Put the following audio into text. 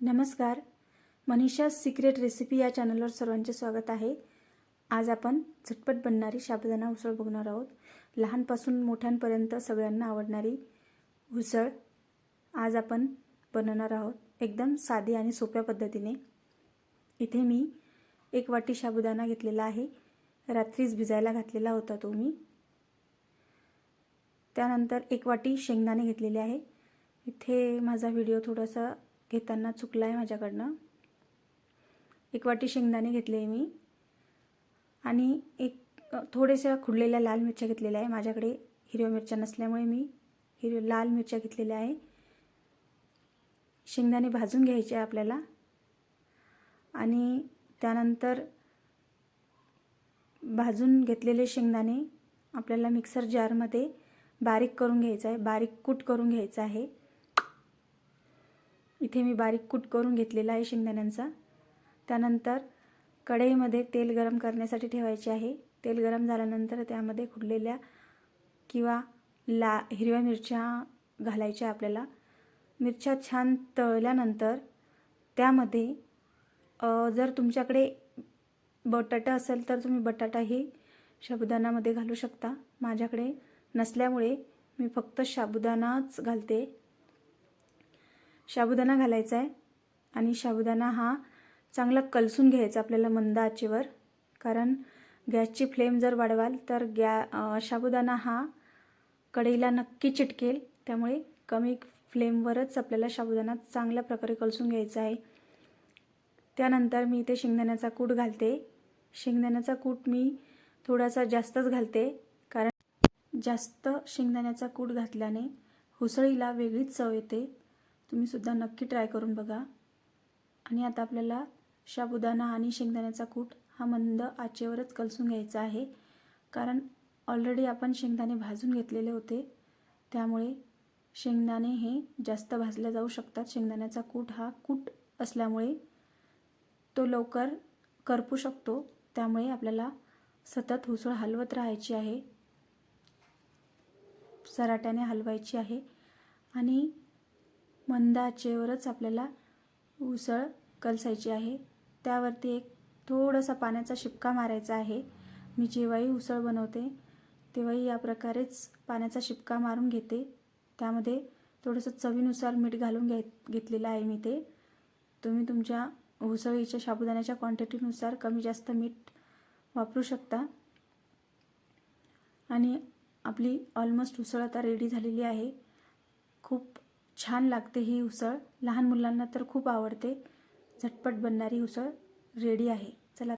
नमस्कार. Manisha secret recipe या चॅनलवर सर्वांचे स्वागत आहे. आज आपण झटपट बनणारी साबुदाणा उसळ बघणार आहोत. लहानपासून मोठ्यांपर्यंत सगळ्यांना आवडणारी उसळ आज आपण बनवणार आहोत. एकदम साधी आणि सोप्या पद्धतीने. इथे मी एक वाटी साबुदाणा घेतलेला आहे. रात्रीच भिजायला घातलेला होता तो मी. त्यानंतर एक वाटी शेंगदाणे घेतलेले आहे. इथे माझा व्हिडिओ थोडासा घेताना चुकला आहे माझ्याकडनं. एक वाटी शेंगदाणे घेतले आहे मी. आणि एक थोड्याशा खुडलेल्या लाल मिरच्या घेतलेल्या आहे. माझ्याकडे हिरव्या मिरच्या नसल्यामुळे मी हिरव्या लाल मिरच्या घेतलेल्या आहे. शेंगदाणे भाजून घ्यायचे आहे आपल्याला. आणि त्यानंतर भाजून घेतलेले शेंगदाणे आपल्याला मिक्सर जारमध्ये बारीक करून घ्यायचं आहे. बारीक कूट करून घ्यायचं आहे. इथे मी बारीक कूट करून घेतलेला आहे शेंगदाण्यांचा. त्यानंतर कढईमध्ये तेल गरम करण्यासाठी ठेवायचे आहे. तेल गरम झाल्यानंतर त्यामध्ये खुडलेल्या किंवा ला हिरव्या मिरच्या घालायच्या आपल्याला. मिरच्या छान तळल्यानंतर त्यामध्ये जर तुमच्याकडे बटाटा असेल तर तुम्ही बटाटाही साबुदाणामध्ये घालू शकता. माझ्याकडे नसल्यामुळे मी फक्त साबुदाणाच घालते. साबुदाणा घालायचा आहे. आणि साबुदाणा हा चांगला कलसून घ्यायचा आपल्याला मंद आचेवर. कारण गॅसची फ्लेम जर वाढवाल तर गॅ साबुदाणा हा कढईला नक्की चिटकेल. त्यामुळे कमी फ्लेमवरच आपल्याला साबुदाणा चांगल्या प्रकारे कलसून घ्यायचा आहे. त्यानंतर मी इथे शेंगदाण्याचा कूट घालते. शेंगदाण्याचा कूट मी थोडासा जास्तच घालते. कारण जास्त शेंगदाण्याचा कूट घातल्याने हुसळीला वेगळीच चव येते. तुम्हीसुद्धा नक्की ट्राय करून बघा. आणि आता आपल्याला साबुदाणा आणि शेंगदाण्याचा कूट हा मंद आचेवरच कलसून घ्यायचा आहे. कारण ऑलरेडी आपण शेंगदाणे भाजून घेतलेले होते. त्यामुळे शेंगदाणे हे जास्त भाजले जाऊ शकतात. शेंगदाण्याचा कूट हा कूट असल्यामुळे तो लवकर करपू शकतो. त्यामुळे आपल्याला सतत हुसळ हलवत राहायची आहे. सराट्याने हलवायची आहे. आणि मंद आचेवरच आपल्याला उसळ कलसायची आहे. त्यावरती एक थोडासा पाण्याचा शिपका मारायचा आहे. मी जेव्हाही उसळ बनवते तेव्हाही या प्रकारेच पाण्याचा शिपका मारून घेते. त्यामध्ये थोडंसं चवीनुसार मीठ घालून घे घेतलेलं आहे मी ते. तुम्ही तुमच्या उसळीच्या साबुदाण्याच्या क्वांटिटीनुसार कमी जास्त मीठ वापरू शकता. आणि आपली ऑलमोस्ट उसळ आता रेडी झालेली आहे. खूप छान लागते ही उसळ. लहान मुलांना तर खूप आवडते. झटपट बनणारी उसळ रेडी आहे.